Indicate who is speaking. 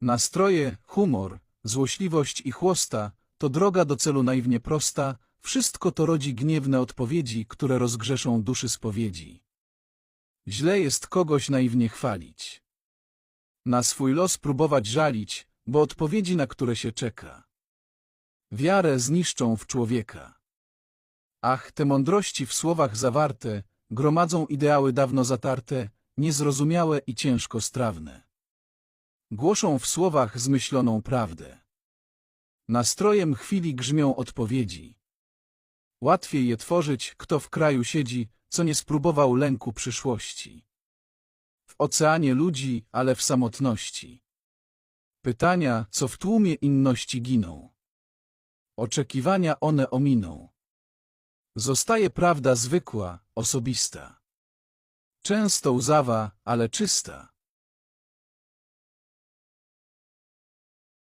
Speaker 1: Nastroje, humor, złośliwość i chłosta to droga do celu naiwnie prosta, wszystko to rodzi gniewne odpowiedzi, które rozgrzeszą duszy spowiedzi. Źle jest kogoś naiwnie chwalić. Na swój los próbować żalić, bo odpowiedzi, na które się czeka. Wiarę zniszczą w człowieka. Ach, te mądrości w słowach zawarte gromadzą ideały dawno zatarte, niezrozumiałe i ciężko strawne. Głoszą w słowach zmyśloną prawdę. Nastrojem chwili grzmią odpowiedzi. Łatwiej je tworzyć, kto w kraju siedzi, co nie spróbował lęku przyszłości. W oceanie ludzi, ale w samotności. Pytania, co w tłumie inności giną. Oczekiwania one ominą. Zostaje prawda zwykła, osobista. Często łzawa, ale czysta.